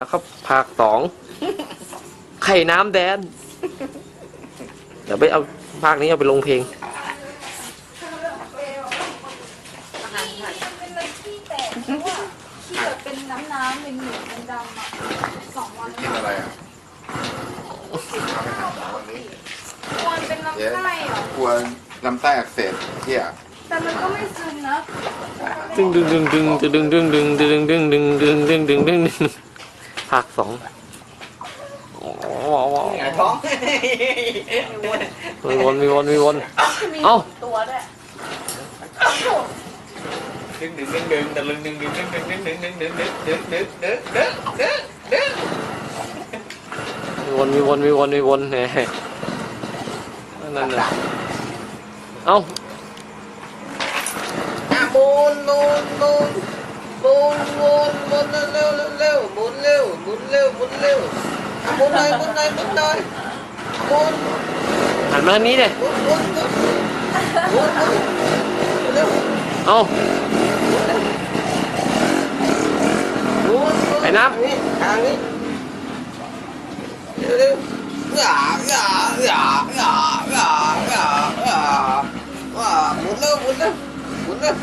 แล้วก็ภาคสองไข่น้ำแดน เดี๋ยวไปเอาภาคนี้เอาไปลงเพลง เป็นอะไรที่แตกเพราะว่าที่แบบเป็นน้ำน้ำเป็นหนืเป็นดำอะสองวันกินอะไรอะเอาไปหาหมอวันนี้วันเป็นลำไส้เหรอกลัวลำไส้อักเสบเที่ยแต่มันก็ไม่ซึมนะ ดึงดึงดึงดึงดึงดึงดึงดึงดึงดึงดึงดึงดึงดึงดึง ภาคสองอ๋อหงายท้องมีวนมีวนมีวนมีเอ้า ตัวด้วยดึงดึงดึงดึงตะลึงดึงดึงดึงดึงดึงดึงดึงดึงดึงดึงดึงดึงดึงดึงมีวนมีวนมีวนมีวนแหมนั่นน่ะเอ้าอะหมุนหมุนหมุนหมุนหมุนหมุนเร็วเร็วเร็วหมุ นเร็วหมุนเร็วหมุนเร็วอะหมุนหน่อยหมุนหน่อยหมุนหน่อยหมุนหันมาทางนี้เลยหมุนหมุนหมุนหมุนหมุนเร็วเอ้าหมุนไอ้น้ำนี่ทางนี้เร็วเร็วอย่าอย่าอย่าอย่าอย่าอย่าอย่าว้าหมุนเร็วหมุนเร็วหมุนเร็ว